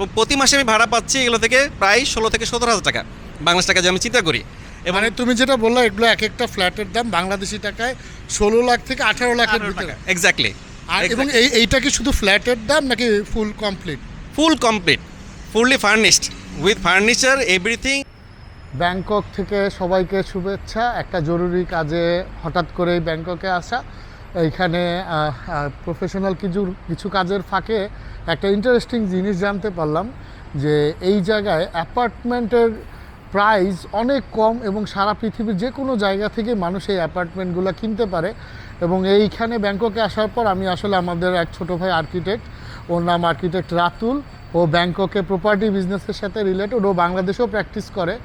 প- প্রতি মাসে আমি ভাড়া পাচ্ছি এগুলো থেকে প্রায় ষোলো থেকে সতেরো হাজার টাকা। বাংলাদেশ টাকা যে আমি চিন্তা করি। এবং মানে তুমি যেটা বললে এগুলো এক একটা ফ্ল্যাটের দাম বাংলাদেশি টাকায় ষোলো লাখ থেকে আঠারো লাখের ভিতরে। এক্স্যাক্টলি আর এবং এই এইটা কি শুধু ফ্ল্যাটের দাম নাকি full complete? Full complete fully furnished with furniture everything Bangkok থেকে সবাইকে শুভেচ্ছা। একটা জরুরি কাজে হঠাৎ করেই ব্যাংককে আসা। এইখানে প্রফেশনাল কিছু কিছু কাজের ফাঁকে একটা ইন্টারেস্টিং জিনিস জানতে পারলাম যে এই জায়গায় অ্যাপার্টমেন্টের প্রাইস অনেক কম এবং সারা পৃথিবীর যে কোনো জায়গা থেকে মানুষ এই অ্যাপার্টমেন্টগুলো কিনতে পারে এবং এইখানে ব্যাংককে আসার পর আমি আসলে আমাদের এক ছোটো ভাই আর্কিটেক্ট ওর নাম আর্কিটেক্ট রাতুল। ও ব্যাংককে প্রপার্টি বিজনেসের সাথে রিলেটেড ও বাংলাদেশেও প্র্যাকটিস করে।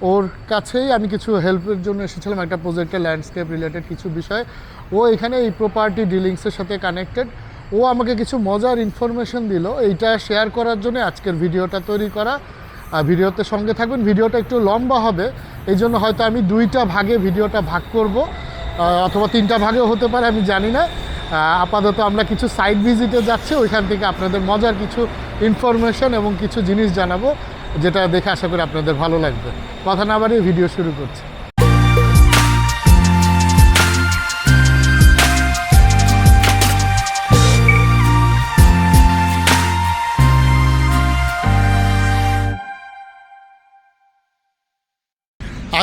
ওর কাছেই আমি কিছু হেল্পের জন্য এসেছিলাম একটা প্রজেক্টের ল্যান্ডস্কেপ রিলেটেড কিছু বিষয়। ও এখানে এই প্রপার্টি ডিলিংসের সাথে কানেক্টেড ও আমাকে কিছু মজার ইনফরমেশন দিল। এইটা শেয়ার করার জন্য আজকের ভিডিওটা তৈরি করা। আর ভিডিওতে সঙ্গে থাকবেন ভিডিওটা একটু লম্বা হবে। এই জন্য হয়তো আমি দুইটা ভাগে ভিডিওটা ভাগ করব। অথবা তিনটা ভাগেও হতে পারে, আমি জানি না। আপাতত আমরা কিছু সাইট ভিজিটে যাচ্ছি, ওইখান থেকে আপনাদের মজার কিছু ইনফরমেশন এবং কিছু জিনিস জানাব, যেটা দেখে আশা করি আপনাদের ভালো লাগবে। কথা না বাড়িয়ে ভিডিও শুরু করছি।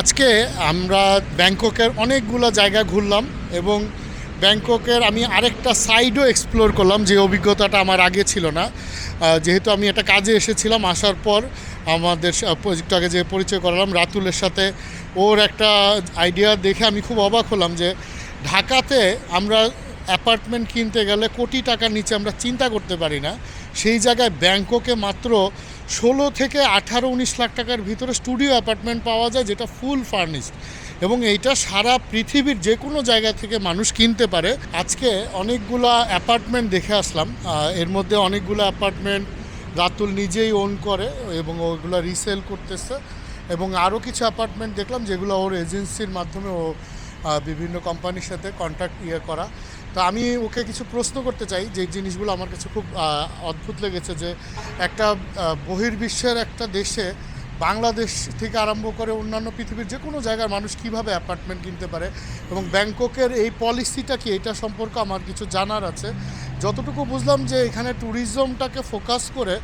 আজকে আমরা ব্যাংককের অনেকগুলো জায়গা ঘুরলাম এবং ব্যাংককের আমি আরেকটা সাইডও এক্সপ্লোর করলাম যে অভিজ্ঞতাটা আমার আগে ছিল না। যেহেতু আমি একটা কাজে এসেছিলাম, আসার পর আমাদের আগে যে পরিচয় করালাম, রাতুলের সাথে ওর একটা আইডিয়া দেখে আমি খুব অবাক হলাম যে ঢাকাতে আমরা অ্যাপার্টমেন্ট কিনতে গেলে কোটি টাকার নিচে আমরা চিন্তা করতে পারি না। সেই জায়গায় ব্যাংককে মাত্র ষোলো থেকে আঠারো, উনিশ লাখ টাকার ভিতরে স্টুডিও অ্যাপার্টমেন্ট পাওয়া যায়, যেটা ফুল ফার্নিশড। এবং এইটা সারা পৃথিবীর যে কোনো জায়গা থেকে মানুষ কিনতে পারে। আজকে অনেকগুলা অ্যাপার্টমেন্ট দেখে আসলাম। এর মধ্যে অনেকগুলো অ্যাপার্টমেন্ট রাতুল নিজেই ওন করে এবং ওগুলো রিসেল করতেছে। এবং আরও কিছু অ্যাপার্টমেন্ট দেখলাম, যেগুলো ওর এজেন্সির মাধ্যমে ও বিভিন্ন কোম্পানির সাথে কন্ট্যাক্ট ইয়ে করা। তো আমি ওকে কিছু প্রশ্ন করতে চাই, যে জিনিসগুলো আমার কাছে খুব অদ্ভুত লেগেছে যে একটা বহির্বিশ্বের একটা দেশে বাংলাদেশ থেকে আরম্ভ করে অন্যান্য পৃথিবীর যে কোনো জায়গার মানুষ কীভাবে অ্যাপার্টমেন্ট কিনতে পারে এবং ব্যাংককের এই পলিসিটা কি, এটা সম্পর্কে আমার কিছু জানার আছে। যতটুকু বুঝলাম যে এখানে ট্যুরিজমটাকে ফোকাস করে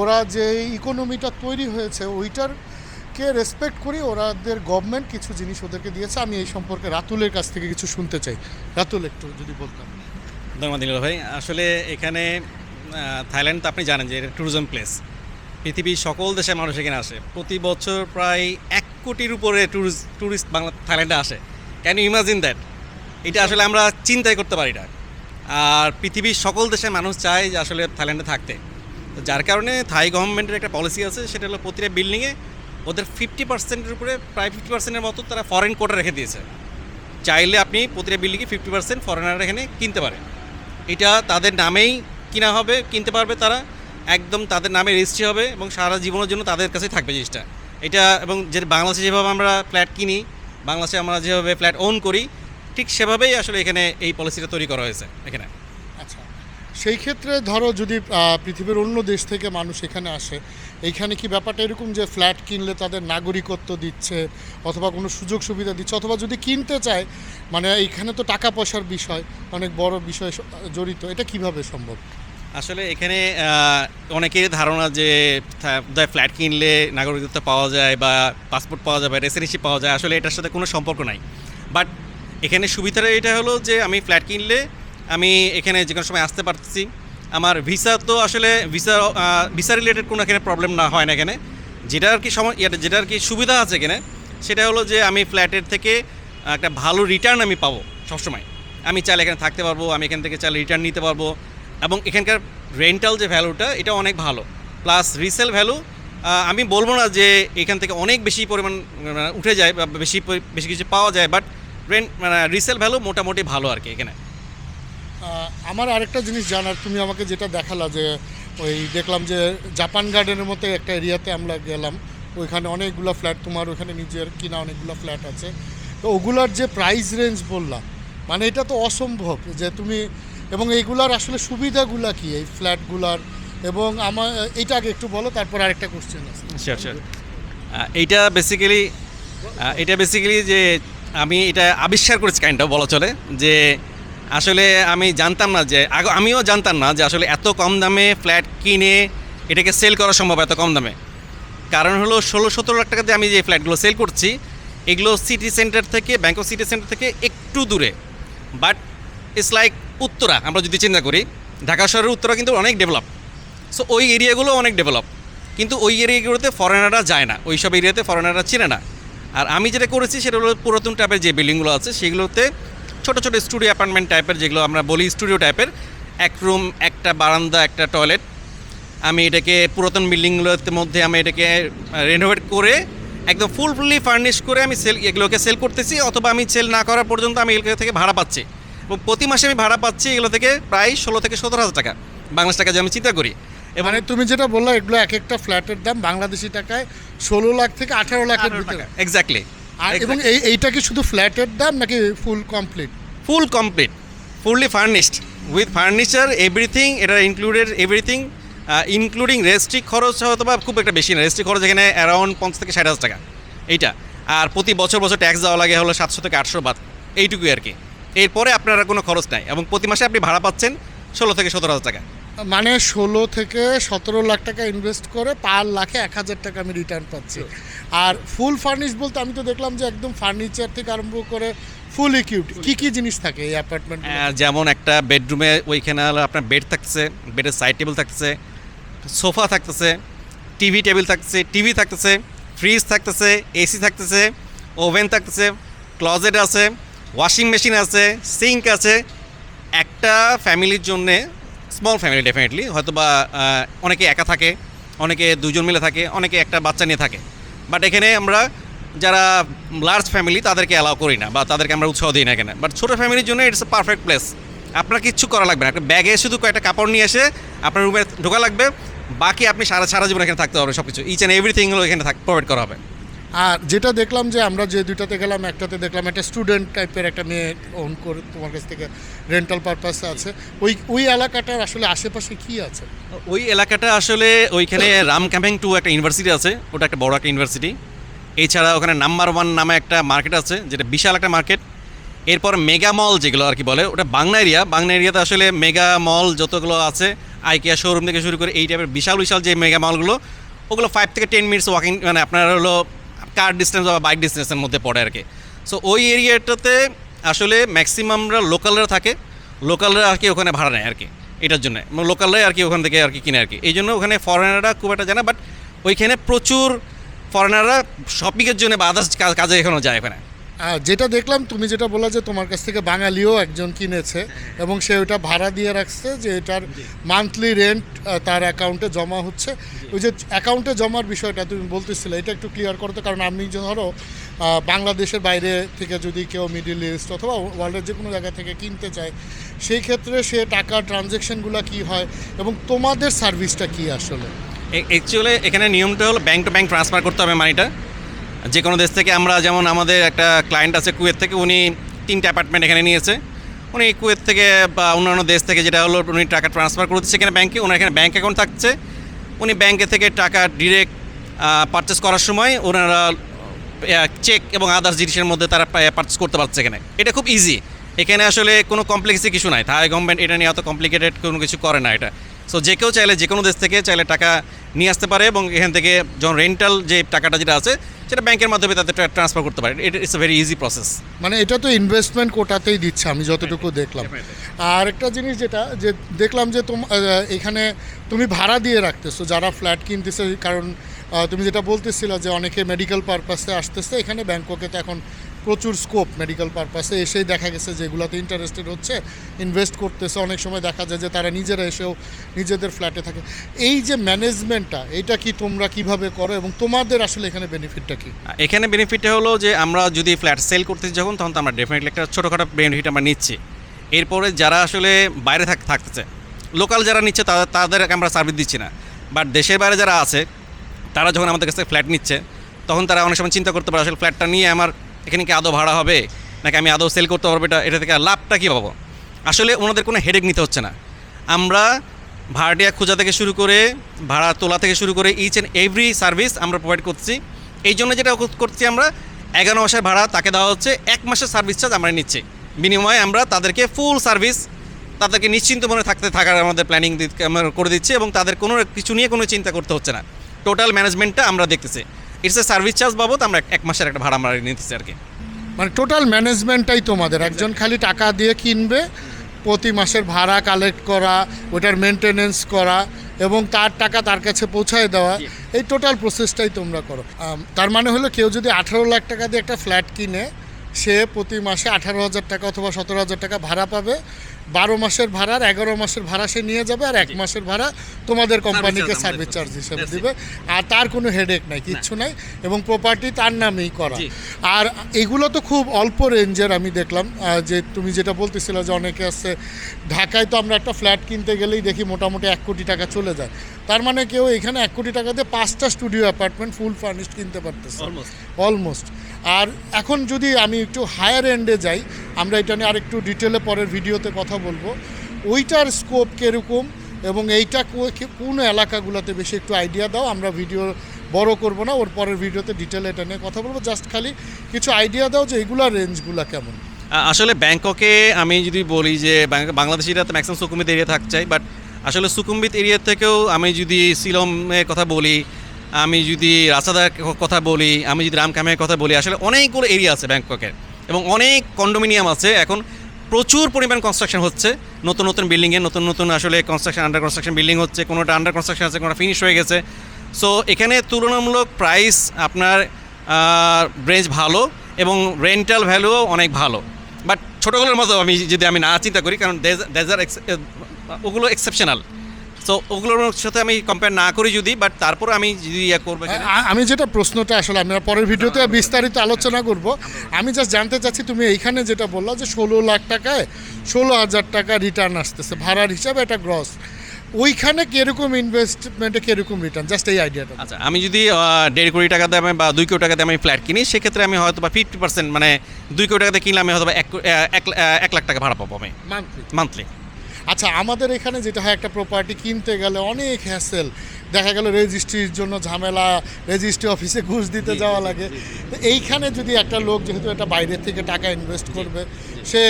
ওরা যে ইকোনমিটা তৈরি হয়েছে, ওইটার কে রেসপেক্ট করি, ওরাদের গভর্নমেন্ট কিছু জিনিস ওদেরকে দিয়েছে। আমি এই সম্পর্কে রাতুলের কাছ থেকে কিছু শুনতে চাই। রাতুল, একটু যদি বলতাম ধন্যবাদ ভাই। আসলে এখানে থাইল্যান্ড তো আপনি জানেন যে ট্যুরিজম প্লেস পৃথিবীর সকল দেশের মানুষ এখানে আসে। প্রতি বছর প্রায় এক কোটির উপরে ট্যুরিস্ট ট্যুরিস্ট বাংলা, থাইল্যান্ডে আসে। ক্যান ইউ ইমাজিন দ্যাট এটা আসলে আমরা চিন্তাই করতে পারি না। আর পৃথিবীর সকল দেশের মানুষ চায় যে আসলে থাইল্যান্ডে থাকতে। যার কারণে থাই গভর্নমেন্টের একটা পলিসি আছে, সেটা হলো প্রতিটা বিল্ডিংয়ে ওদের ফিফটি পার্সেন্টের উপরে, প্রায় ফিফটি পার্সেন্টের মতো তারা ফরেন কোটা রেখে দিয়েছে। চাইলে আপনি প্রতিটা বিল্ডিংয়ে ফিফটি পার্সেন্ট ফরেনার এখানে কিনতে পারে এটা তাদের নামেই কিনা হবে, কিনতে পারবে তারা, একদম তাদের নামে রেজিস্ট্রি হবে এবং সারা জীবনের জন্য তাদের কাছে থাকবে জিনিসটা। এটা এবং যে বাংলাদেশে যেভাবে আমরা ফ্ল্যাট কিনি, বাংলাদেশে আমরা যেভাবে ফ্ল্যাট ওন করি, ঠিক সেভাবেই আসলে এখানে এই পলিসিটা তৈরি করা হয়েছে, এখানে। সেই ক্ষেত্রে ধরো যদি পৃথিবীর অন্য দেশ থেকে মানুষ এখানে আসে, এইখানে কি ব্যাপারটা এরকম যে ফ্ল্যাট কিনলে তাদের নাগরিকত্ব দিচ্ছে, অথবা কোনো সুযোগ সুবিধা দিচ্ছে, অথবা যদি কিনতে চায় মানে এইখানে তো টাকা পয়সার বিষয়, অনেক বড় বিষয় জড়িত, এটা কীভাবে সম্ভব? আসলে এখানে অনেকেরই ধারণা যে ফ্ল্যাট কিনলে নাগরিকত্ব পাওয়া যায় বা পাসপোর্ট পাওয়া যায় বা রেসিডেন্সি পাওয়া যায়, আসলে এটার সাথে কোনো সম্পর্ক নাই। বাট এখানে সুবিধাটা এটা হলো যে, আমি ফ্ল্যাট কিনলে আমি এখানে যে কোনো সময় আসতে পারতেছি। আমার ভিসা তো আসলে ভিসা ভিসা রিলেটেড কোনো এখানে প্রবলেম না হয় না এখানে। যেটা আর কি সময় যেটা আর কি সুবিধা আছে এখানে সেটা হলো যে আমি ফ্ল্যাটের থেকে একটা ভালো রিটার্ন আমি পাবো সবসময়। আমি চাইলে এখানে থাকতে পারব আমি এখান থেকে চাইলে রিটার্ন নিতে পারব। এবং এখানকার রেন্টাল যে ভ্যালুটা এটা অনেক ভালো। প্লাস রিসেল ভ্যালু আমি বলব না যে এখান থেকে অনেক বেশি পরিমাণ মানে, উঠে যায় বা বেশি বেশি কিছু পাওয়া যায় বাট রেন্ট মানে রিসেল ভ্যালু মোটামুটি ভালো আর কি এখানে। আমার আরেকটা জিনিস জানার, তুমি আমাকে যেটা দেখালা যে ওই দেখলাম যে জাপান গার্ডেনের মতো একটা এরিয়াতে আমরা গেলাম, ওইখানে অনেকগুলো ফ্ল্যাট তোমার ওখানে নিজের কিনা অনেকগুলো ফ্ল্যাট আছে। তো ওগুলার যে প্রাইস রেঞ্জ বললাম মানে এটা তো অসম্ভব যে তুমি, এবং এইগুলার আসলে সুবিধাগুলা কি এই ফ্ল্যাটগুলার এবং আমার, এইটা আগে একটু বলো, তারপর আরেকটা কোশ্চেন আছে। শিওর এইটা বেসিক্যালি এটা বেসিক্যালি যে আমি এটা আবিষ্কার করেছি কাইন্ডটা বলা চলে, যে আসলে আমি জানতাম না যে আমিও জানতাম না যে আসলে এত কম দামে ফ্ল্যাট কিনে এটাকে সেল করা সম্ভব এত কম দামে। কারণ হলো ষোলো সতেরো লাখ টাকা দিয়ে আমি যে ফ্ল্যাটগুলো সেল করছি, এগুলো সিটি সেন্টার থেকে, ব্যাংকক সিটি সেন্টার থেকে একটু দূরে। বাট ইটস লাইক উত্তরা, আমরা যদি চিন্তা করি, ঢাকা শহরের উত্তরা কিন্তু অনেক ডেভেলপ। সো ওই এরিয়াগুলো অনেক ডেভেলপ। কিন্তু ওই এরিয়াগুলোতে ফরেনাররা যায় না ওই সব এরিয়াতে ফরেনাররা চিনে না। আর আমি যেটা করেছি সেটা হলো পুরাতন টাইপের যে বিল্ডিংগুলো আছে, সেগুলোতে ছোটো ছোটো স্টুডিও অ্যাপার্টমেন্ট টাইপের যেগুলো আমরা বলি স্টুডিও টাইপের। এক রুম একটা বারান্দা একটা টয়লেট। আমি এটাকে পুরাতন বিল্ডিংগুলোর মধ্যে আমি এটাকে রেনোভেট করে একদম ফুল ফুললি ফার্নিশ করে আমি সেল এগুলোকে সেল করতেছি। অথবা আমি সেল না করা পর্যন্ত আমি এগুলো থেকে ভাড়া পাচ্ছি। এবং প্রতি মাসে আমি ভাড়া পাচ্ছি এগুলো থেকে প্রায় ষোলো থেকে সতেরো হাজার টাকা। বাংলাদেশ টাকা যে আমি চিন্তা করি। এবং মানে তুমি যেটা বললে এগুলো এক একটা ফ্ল্যাটের দাম বাংলাদেশি টাকায় ষোলো লাখ থেকে আঠারো লাখের ভিতরে। এক্স্যাক্টলি আর এবং এই এইটা কি শুধু ফ্ল্যাটের দাম নাকি full complete full complete fully furnished with furniture everything এটা ইনক্লুডেড এভরিথিং ইনক্লুডিং রেজিস্ট্রি খরচ হয়তো বা খুব একটা বেশি না। রেজিস্ট্রিক খরচ এখানে অ্যারাউন্ড পঞ্চাশ থেকে ষাট হাজার টাকা। এইটা। আর প্রতি বছর বছর ট্যাক্স দেওয়া লাগে হলো সাতশো থেকে আটশো বাদ। এইটুকুই আর কি। এরপরে আপনার আর কোনো খরচ নাই এবং প্রতি মাসে আপনি ভাড়া পাচ্ছেন ষোলো থেকে সতেরো হাজার টাকা। মানে ষোলো থেকে সতেরো লাখ টাকা ইনভেস্ট করে পার লাখে এক হাজার টাকা আমি রিটার্ন পাচ্ছি। আর ফুল ফার্নিশ বলতে আমি তো দেখলাম যে একদম ফার্নিচার থেকে আরম্ভ করে ফুল ইকুইপড কি কি জিনিস থাকে এই অ্যাপার্টমেন্ট যেমন একটা বেডরুমে ওইখানে আপনার বেড থাকছে বেডের সাইড টেবিল থাকছে সোফা থাকতেছে টিভি টেবিল থাকতেছে টিভি থাকতেছে ফ্রিজ থাকতেছে এসি থাকতেছে ওভেন থাকতেছে ক্লজেট আছে ওয়াশিং মেশিন আছে সিঙ্ক আছে। একটা ফ্যামিলির জন্যে স্মল ফ্যামিলি ডেফিনেটলি হয়তো বা অনেকে একা থাকে, অনেকে দুজন মিলে থাকে, অনেকে একটা বাচ্চা নিয়ে থাকে। বাট এখানে আমরা যারা লার্জ ফ্যামিলি তাদেরকে অ্যালাউ করি না বা তাদেরকে আমরা উৎসাহ দিই না এখানে। বাট ছোটো ফ্যামিলির জন্য ইটস এ পারফেক্ট প্লেস আপনার কিচ্ছু করা লাগবে না। একটা ব্যাগে শুধু কয়েকটা কাপড় নিয়ে এসে আপনার রুমে ঢোকা লাগবে। বাকি আপনি সারা সারা জীবন এখানে থাকতে পারবেন সব কিছু ইচ অ্যান্ড এভরিথিংগুলো এখানে প্রোভাইড করা হবে। আর যেটা দেখলাম যে আমরা যে দুইটাতে গেলাম, একটাতে দেখলাম একটা স্টুডেন্ট টাইপের একটা মেয়ে ওন করে, তোমার কাছ থেকে রেন্টাল পারপাস আছে। ওই ওই এলাকাটার আসলে আশেপাশে কি আছে? ওই এলাকাটা আসলে ওইখানে রাম ক্যাম্পিং টু একটা ইউনিভার্সিটি আছে, ওটা একটা বড় একটা ইউনিভার্সিটি এছাড়া ওখানে নাম্বার ওয়ান নামে একটা মার্কেট আছে, যেটা বিশাল একটা মার্কেট এরপর মেগা মল যেগুলো আর কি বলে, ওটা বাংলা এরিয়া বাংলা এরিয়াতে আসলে মেগা মল যতগুলো আছে আইকিয়া শোরুম থেকে শুরু করে এই টাইপের বিশাল বিশাল যে মেগা মলগুলো ওগুলো ফাইভ থেকে টেন মিনিটস ওয়াকিং মানে আপনার হলো কার ডিস্টেন্স বা বাইক ডিস্টেন্সের মধ্যে পড়ে আর কি। সো ওই এরিয়াটাতে আসলে ম্যাক্সিমামরা লোকালরা থাকে লোকালরা আর কি ওখানে ভাড়া নেয় আর কি, এটার জন্য। লোকালরাই আর কি ওখান থেকে আর কি কিনে আর কি। এই জন্য ওখানে ফরেনাররা খুব একটা জানে বাট ওইখানে প্রচুর ফরেনাররা শপিংয়ের জন্য বা আদার্স কাজে এখনও যায় ওখানে। আর যেটা দেখলাম তুমি যেটা বললা যে তোমার কাছ থেকে বাঙালিও একজন কিনেছে এবং সে ওটা ভাড়া দিয়ে রাখছে যে এটার মান্থলি রেন্ট তার অ্যাকাউন্টে জমা হচ্ছে। ওই যে অ্যাকাউন্টে জমার বিষয়টা তুমি বলতেছিলে এটা একটু ক্লিয়ার করতো কারণ আমি যে ধরো বাংলাদেশের বাইরে থেকে যদি কেউ মিডিল ইস্ট অথবা ওয়ার্ল্ডের যে কোনো জায়গা থেকে কিনতে চায় সেই ক্ষেত্রে সে টাকা ট্রানজ্যাকশনগুলো কি হয় এবং তোমাদের সার্ভিসটা কি আসলে? অ্যাকচুয়ালি এখানে নিয়মটা হলো ব্যাংক টু ব্যাংক ট্রান্সফার করতে হবে মানিটা যে কোনো দেশ থেকে আমরা যেমন আমাদের একটা ক্লায়েন্ট আছে কুয়েত থেকে, উনি তিনটা অ্যাপার্টমেন্ট এখানে নিয়েছে। উনি কুয়েত থেকে বা অন্যান্য দেশ থেকে যেটা হলো, উনি টাকা ট্রান্সফার করে দিচ্ছে এখানে ব্যাংকে ওনার এখানে ব্যাঙ্ক অ্যাকাউন্ট থাকছে। উনি ব্যাংকে থেকে টাকা ডিরেক্ট পারচেস করার সময় ওনারা চেক এবং আদার্স জিনিসের মধ্যে তারা পারচেস করতে পারছে এখানে। এটা খুব ইজি এখানে আসলে কোনো কমপ্লেক্সি কিছু নাই। থাই গভর্নমেন্ট এটা নিয়ে অত কমপ্লিকেটেড কোনো কিছু করে না এটা। সো যে কেউ চাইলে যে কোনো দেশ থেকে চাইলে টাকা নিয়ে আসতে পারে এবং এখান থেকে যখন রেন্টাল যে টাকাটা যেটা আছে সেটা ব্যাংকের মাধ্যমে তাদের ট্রান্সফার করতে পারে। এটা it's a very easy process মানে এটা তো ইনভেস্টমেন্ট কোটাতেই দিচ্ছে আমি যতটুকু দেখলাম। আর একটা জিনিস যেটা যে দেখলাম যে তোম এখানে তুমি ভাড়া দিয়ে রাখতেছো যারা ফ্ল্যাট কিনতেছে কারণ তুমি যেটা বলতেছিলে যে অনেকে মেডিকেল পারপাসে আসতেছে এখানে ব্যাংককে তো এখন প্রচুর স্কোপ মেডিকেল পারপাসে এসেই দেখা গেছে যেগুলোতে ইন্টারেস্টেড হচ্ছে ইনভেস্ট করতেছে। অনেক সময় দেখা যায় যে তারা নিজেরা এসেও নিজেদের ফ্ল্যাটে থাকে। এই যে ম্যানেজমেন্টটা এটা কি তোমরা কীভাবে করো এবং তোমাদের আসলে এখানে বেনিফিটটা কি? এখানে বেনিফিটটা হলো যে আমরা যদি ফ্ল্যাট সেল করতে যখন, তখন তো আমরা ডেফিনেটলি একটা ছোটোখাটো বেনিফিট আমরা নিচ্ছি। এরপরে যারা আসলে বাইরে থাক, থাকতেছে লোকাল যারা নিচ্ছে তাদের তাদেরকে আমরা সার্ভিস দিচ্ছি না। বাট দেশের বাইরে যারা আছে, তারা যখন আমাদের কাছে ফ্ল্যাট নিচ্ছে, তখন তারা অনেক সময় চিন্তা করতে পারে, আসলে ফ্ল্যাটটা নিয়ে আমার এখানে কি আদৌ ভাড়া হবে? নাকি আমি আদৌ সেল করতে পারব এটা? এটা থেকে লাভটা কী পাবো? আসলে ওনাদের কোনো হেডেক নিতে হচ্ছে না। আমরা ভাড়াটিয়া খোঁজা থেকে শুরু করে, ভাড়া তোলা থেকে শুরু করে ইচ অ্যান্ড এভরি সার্ভিস আমরা প্রোভাইড করছি। এই জন্য যেটা করছি আমরা, এগারো মাসের ভাড়া তাকে দেওয়া হচ্ছে, এক মাসের সার্ভিস চার্জ আমরা নিচ্ছি। বিনিময়ে আমরা তাদেরকে ফুল সার্ভিস তাদেরকে নিশ্চিন্ত মনে থাকতে থাকার আমাদের প্ল্যানিং করে দিচ্ছি এবং তাদের কোনো কিছু নিয়ে কোনো চিন্তা করতে হচ্ছে না। টোটাল ম্যানেজমেন্টটা আমরা দেখতেছি। ইটস এ সার্ভিস চার্জ বাবদ আমরা এক- মাসের একটা ভাড়া আমরা নিতেছি আর কি। মানে টোটাল ম্যানেজমেন্টটাই তোমাদের। একজন খালি টাকা দিয়ে কিনবে প্রতি মাসের ভাড়া কালেক্ট করা ওটার মেনটেনেন্স করা এবং তার টাকা তার কাছে পৌঁছায় দেওয়া এই টোটাল প্রসেসটাই তোমরা করো। তার মানে হলো কেউ যদি আঠারো লাখ টাকা দিয়ে একটা ফ্ল্যাট কিনে সে প্রতি মাসে আঠারো হাজার টাকা অথবা সতেরো হাজার টাকা ভাড়া পাবে বারো মাসের ভাড়ার এগারো মাসের ভাড়া সে নিয়ে যাবে আর এক মাসের ভাড়া তোমাদের কোম্পানিকে সার্ভিস চার্জ হিসেবে. দিবে। আর তার কোনো হেডেক নাই কিচ্ছু নাই এবং প্রপার্টি তার নামেই করা। আর এগুলো তো খুব অল্প রেঞ্জের আমি দেখলাম যে তুমি যেটা বলতেছিলে যে অনেকে আছে ঢাকায় তো আমরা একটা ফ্ল্যাট কিনতে গেলেই দেখি মোটামুটি এক কোটি টাকা চলে যায়। তার মানে কেউ এখানে এক কোটি টাকা দিয়ে পাঁচটা স্টুডিও অ্যাপার্টমেন্ট ফুল ফার্নিশড কিনতে পারতেছে। অলমোস্ট আর এখন যদি আমি একটু হায়ার এন্ডে যাই আমরা এটা নিয়ে আরেকটু ডিটেলে পরের ভিডিওতে কথা বলব। ওইটার স্কোপ কীরকম এবং এইটা কোন এলাকাগুলোতে বেশি একটু আইডিয়া দাও, আমরা ভিডিও বড় করব না, ওর পরের ভিডিওতে ডিটেলে এটা নিয়ে কথা বলব। জাস্ট খালি কিছু আইডিয়া দাও যে এইগুলোর রেঞ্জগুলো কেমন। আসলে ব্যাংককে আমি যদি বলি যে বাংলাদেশিরা তো ম্যাক্সিমাম সুকুম্বিত এরিয়া থাকতে চাই বাট আসলে সুকুম্বিত এরিয়া থেকেও আমি যদি সিলমের কথা বলি, আমি যদি রাসাদার কথা বলি, আমি যদি রামকামের কথা বলি, আসলে অনেকগুলো এরিয়া আছে ব্যাংককের এবং অনেক কন্ডোমিনিয়াম আছে। এখন প্রচুর পরিমাণ কনস্ট্রাকশন হচ্ছে। নতুন নতুন বিল্ডিংয়ে নতুন নতুন আসলে কনস্ট্রাকশন আন্ডার কনস্ট্রাকশন বিল্ডিং হচ্ছে, কোনোটা আন্ডার কনস্ট্রাকশন আছে, কোনোটা ফিনিশ হয়ে গেছে। সো এখানে তুলনামূলক প্রাইস আপনার রেঞ্জ ভালো এবং রেন্টাল ভ্যালুও অনেক ভালো। বাট ছোটোগুলোর মতো আমি যদি আমি না চিন্তা করি, কারণ দেজার ওগুলো এক্সেপশনাল সো ওগুলোর সাথে আমি কম্পেয়ার না করি যদি বাট তারপর আমি যদি ইয়ে করব আমি যেটা প্রশ্নটা আসলে আমরা পরের ভিডিওতে বিস্তারিত আলোচনা করব। আমি জাস্ট জানতে চাচ্ছি তুমি এইখানে যেটা বললা যে ষোলো লাখ টাকায় ষোলো হাজার টাকা রিটার্ন আসতেছে ভাড়ার হিসাবে এটা গ্রস ওইখানে কীরকম ইনভেস্টমেন্টে কীরকম রিটার্ন জাস্ট এই আইডিয়াটা আচ্ছা আমি যদি দেড় কোটি টাকা দামে বা দুই কোটি টাকা দামে আমি ফ্ল্যাট কিনি সেক্ষেত্রে আমি হয়তো বা ফিফটি পার্সেন্ট মানে দুই কোটি টাকাতে কিনলে আমি হয়তো বা এক কো- এক এক লাখ টাকা ভাড়া পাবো আমি। মান্থলি মান্থলি আচ্ছা আমাদের এখানে যেটা হয় একটা প্রপার্টি কিনতে গেলে অনেক হ্যাসেল দেখা গেল রেজিস্ট্রির জন্য ঝামেলা রেজিস্ট্রি অফিসে ঘুষ দিতে যাওয়া লাগে। তো এইখানে যদি একটা লোক যেহেতু এটা বাইরের থেকে টাকা ইনভেস্ট করবে সে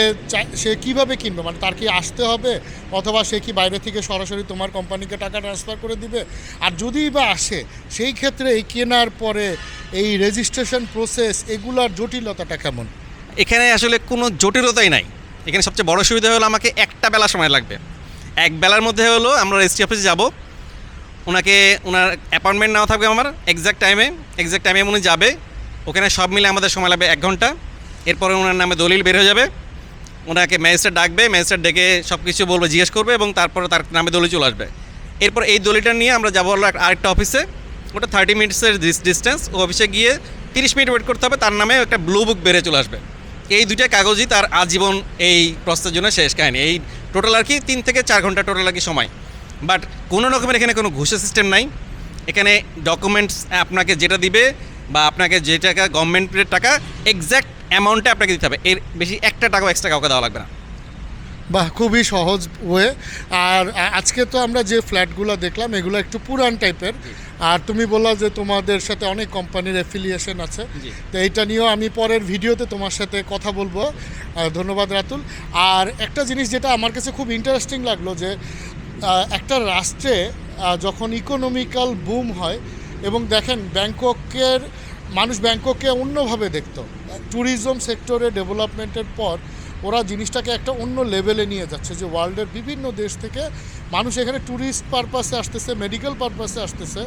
সে কীভাবে কিনবে? মানে তার কি আসতে হবে? অথবা সে কি বাইরে থেকে সরাসরি তোমার কোম্পানিকে টাকা ট্রান্সফার করে দিবে? আর যদি বা আসে সেই ক্ষেত্রে এই কেনার পরে এই রেজিস্ট্রেশন প্রসেস এগুলার জটিলতাটা কেমন? এখানে আসলে কোনো জটিলতাই নাই। এখানে সবচেয়ে বড় সুবিধা হলো আমাকে একটা বেলা সময় লাগবে। এক বেলার মধ্যে হলো আমরা রেজিস্ট্রি অফিসে যাব। ওনাকে, ওনার অ্যাপয়েন্টমেন্ট নেওয়া থাকবে আমার এক্স্যাক্ট টাইমে এক্স্যাক্ট টাইমে উনি যাবে। ওখানে সব মিলে আমাদের সময় লাগবে এক ঘণ্টা। এরপরে ওনার নামে দলিল বের হয়ে যাবে। ওনাকে ম্যাজিস্ট্রেট ডাকবে ম্যাজিস্ট্রেট ডেকে সব কিছু বলবে, জিজ্ঞেস করবে এবং তারপরে তার নামে দলিল চলে আসবে। এরপর এই দলিলটা নিয়ে আমরা যাব হলো আরেকটা অফিসে ওটা থার্টি মিনিটসের ডিস্টেন্স ও অফিসে গিয়ে তিরিশ মিনিট ওয়েট করতে হবে। তার নামে একটা ব্লু বুক বেড়ে চলে আসবে। এই দুইটা কাগজই তার আজীবন এই প্রস্তার জন্য শেষ কাহিনী। এই টোটাল আর কি তিন থেকে চার ঘণ্টা টোটাল আর কি সময়। বাট কোনো রকমের এখানে কোনো ঘুষের সিস্টেম নাই। এখানে ডকুমেন্টস আপনাকে যেটা দিবে বা আপনাকে যে টাকা গভর্নমেন্টের টাকা এক্স্যাক্ট অ্যামাউন্টে আপনাকে দিতে হবে। এর বেশি একটা টাকাও এক্সট্রা কাউকে দেওয়া লাগবে না। বাহ খুবই সহজ ওয়ে আর আজকে তো আমরা যে ফ্ল্যাটগুলো দেখলাম এগুলো একটু পুরান টাইপের আর তুমি বললা যে তোমাদের সাথে অনেক কোম্পানির অ্যাফিলিয়েশন আছে। তো এইটা নিয়েও আমি পরের ভিডিওতে তোমার সাথে কথা বলব। ধন্যবাদ রাতুল। আর একটা জিনিস যেটা আমার কাছে খুব ইন্টারেস্টিং লাগল যে একটা রাষ্ট্রে যখন ইকোনমিক্যাল বুম হয় এবং দেখেন ব্যাংককের মানুষ ব্যাংককে অন্যভাবে দেখত। ট্যুরিজম সেক্টরে ডেভেলপমেন্টের পর ওরা জিনিসটাকে একটা অন্য লেভেলে নিয়ে যাচ্ছে যে ওয়ার্ল্ডের বিভিন্ন দেশ থেকে মানুষ এখানে ট্যুরিস্ট পারপাসে আসতেছে মেডিকেল পারপাসে আসতেছে।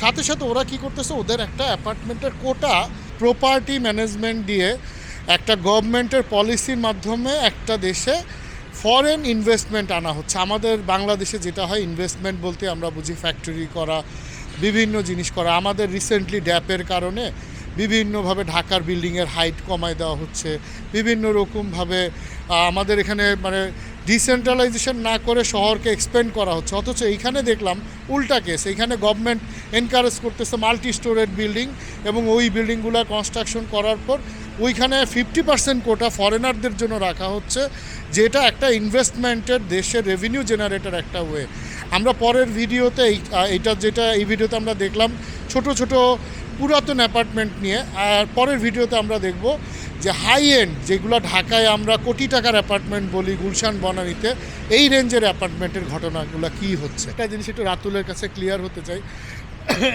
সাথে সাথে ওরা কি করতেছে, ওদের একটা অ্যাপার্টমেন্টের কোটা প্রপার্টি ম্যানেজমেন্ট দিয়ে একটা গভর্নমেন্টের পলিসির মাধ্যমে একটা দেশে ফরেন ইনভেস্টমেন্ট আনা হচ্ছে। আমাদের বাংলাদেশে যেটা হয় ইনভেস্টমেন্ট বলতে আমরা বুঝি ফ্যাক্টরি করা, বিভিন্ন জিনিস করা। আমাদের রিসেন্টলি ড্যাপের কারণে বিভিন্নভাবে ঢাকার বিল্ডিংয়ের হাইট কমায় দেওয়া হচ্ছে, বিভিন্ন রকমভাবে আমাদের এখানে মানে ডিসেন্ট্রালাইজেশন না করে শহরকে এক্সপেন্ড করা হচ্ছে। অথচ এইখানে দেখলাম উল্টা কেস এইখানে গভর্নমেন্ট এনকারেজ করতেছে মাল্টি স্টোরেড বিল্ডিং এবং ওই বিল্ডিংগুলো কনস্ট্রাকশন করার পর ওইখানে ফিফটি পার্সেন্ট কোটা ফরেনারদের জন্য রাখা হচ্ছে, যেটা একটা ইনভেস্টমেন্টের দেশের রেভিনিউ জেনারেটর একটা ওয়ে আমরা পরের ভিডিওতে এই এইটা যেটা, এই ভিডিওতে আমরা দেখলাম ছোট ছোট পুরাতন অ্যাপার্টমেন্ট নিয়ে, আর পরের ভিডিওতে আমরা দেখব যে হাই এন্ড যেগুলো ঢাকায় আমরা কোটি টাকার অ্যাপার্টমেন্ট বলি, গুলশান, বনানীতে, এই রেঞ্জের অ্যাপার্টমেন্টের ঘটনাগুলো কি হচ্ছে? একটা জিনিস একটু রাতুলের কাছে ক্লিয়ার হতে চাই।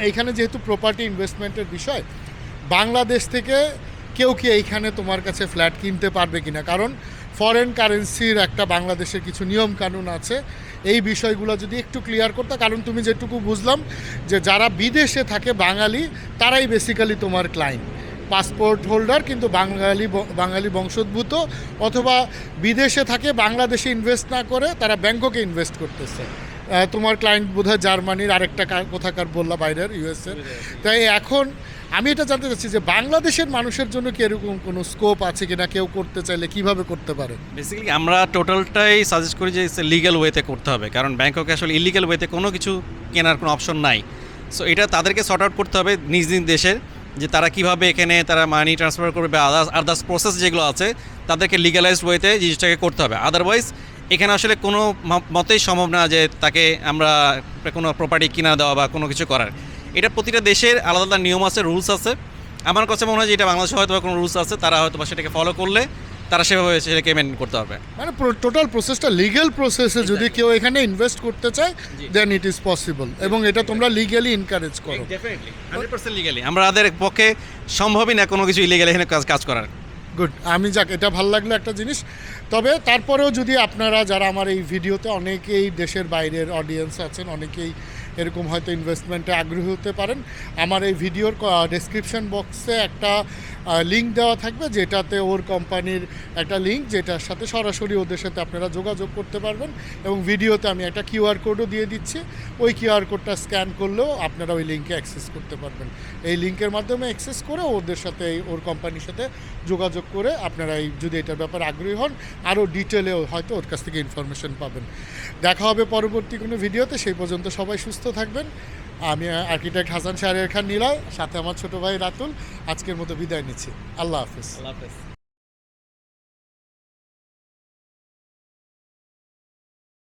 এইখানে যেহেতু প্রপার্টি ইনভেস্টমেন্টের বিষয়, বাংলাদেশ থেকে কেউ কি এইখানে তোমার কাছে ফ্ল্যাট কিনতে পারবে কিনা? কারণ ফরেন কারেন্সির একটা বাংলাদেশের কিছু নিয়ম কানুন আছে। এই বিষয়গুলো যদি একটু ক্লিয়ার করতে কারণ তুমি যেটুকু বুঝলাম যে যারা বিদেশে থাকে বাঙালি তারাই বেসিক্যালি তোমার ক্লায়েন্ট পাসপোর্ট হোল্ডার কিন্তু বাঙালি বাঙালি বংশোদ্ভূত অথবা বিদেশে থাকে বাংলাদেশে ইনভেস্ট না করে তারা ব্যাংককে ইনভেস্ট করতেছে। তোমার ক্লায়েন্ট বোধহয় জার্মানির আরেকটা কোথাকার বললা বাইরের ইউএসএ তাই এখন আমি এটা জানতে চাচ্ছি যে বাংলাদেশের মানুষের জন্য কি এরকম কোনো স্কোপ আছে কিনা? কেউ করতে চাইলে কীভাবে করতে পারে? বেসিক্যালি আমরা টোটালটাই সাজেস্ট করি যে লিগ্যাল ওয়েতে করতে হবে। কারণ ব্যাংককে আসলে ইলিগাল ওয়েতে কোনো কিছু কেনার কোনো অপশন নাই। সো এটা তাদেরকে সর্ট আউট করতে হবে নিজ নিজ দেশের, যে তারা কীভাবে এখানে তারা মানি ট্রান্সফার করবে বা আদার্স আদার্স প্রসেস যেগুলো আছে, তাদেরকে লিগালাইজড ওয়েতে জিনিসটাকে করতে হবে। আদারওয়াইজ এখানে আসলে কোনো মতেই সম্ভব না যে তাকে আমরা কোনো প্রপার্টি কিনা দেওয়া বা কোনো কিছু করার। এটা প্রতিটা দেশের আলাদা আলাদা নিয়ম আছে রুলস আছে। আমার কাছে মনে হয় যে এটা বাংলাদেশে হয়তো কোনো রুলস আছে তারা হয়তো সেটাকে ফলো করলে তারা সেভাবে সেটাকে মেনটেন করতে পারবে। মানে টোটাল প্রসেসটা লিগ্যাল প্রসেসে যদি কেউ এখানে ইনভেস্ট করতে চায়। দেন ইট ইজ পসিবল এবং এটা তোমরা লিগ্যালি এনকারেজ করো। ডেফিনেটলি হান্ড্রেড পার্সেন্ট লিগালি আমাদের পক্ষে সম্ভবই না কোনো কিছু ইলিগালি এখানে কাজ কাজ করার। গুড আমি যাক এটা ভালো লাগল একটা জিনিস। তবে তারপরেও যদি আপনারা যারা আমার এই ভিডিওতে অনেকেই দেশের বাইরের অডিয়েন্স আছেন অনেকেই এরকম হয়তো ইনভেস্টমেন্টে আগ্রহী হতে পারেন। আমার এই ভিডিওর ডেসক্রিপশন বক্সে একটা লিঙ্ক দেওয়া থাকবে, যেটাতে ওর কোম্পানির একটা লিঙ্ক যেটার সাথে সরাসরি ওদের সাথে আপনারা যোগাযোগ করতে পারবেন এবং ভিডিওতে আমি একটা কিউআর কোডও দিয়ে দিচ্ছি। ওই কিউআর কোডটা স্ক্যান করলেও আপনারা ওই লিঙ্কে অ্যাক্সেস করতে পারবেন। এই লিঙ্কের মাধ্যমে অ্যাক্সেস করে ওদের সাথে, ওর কোম্পানির সাথে যোগাযোগ করে আপনারা এই যদি এটার ব্যাপারে আগ্রহী হন, আরও ডিটেলেও হয়তো ওর কাছ থেকে ইনফরমেশন পাবেন। দেখা হবে পরবর্তী কোনো ভিডিওতে সেই পর্যন্ত সবাই সুস্থ থাকবেন। আমি আর্কিটেক্ট হাসান শাহরিয়ার খান নীলা সাথে আমার ছোট ভাই রাতুল। আজকের মতো বিদায় নিচ্ছি। আল্লাহ হাফিজ। আল্লাহ হাফেজ।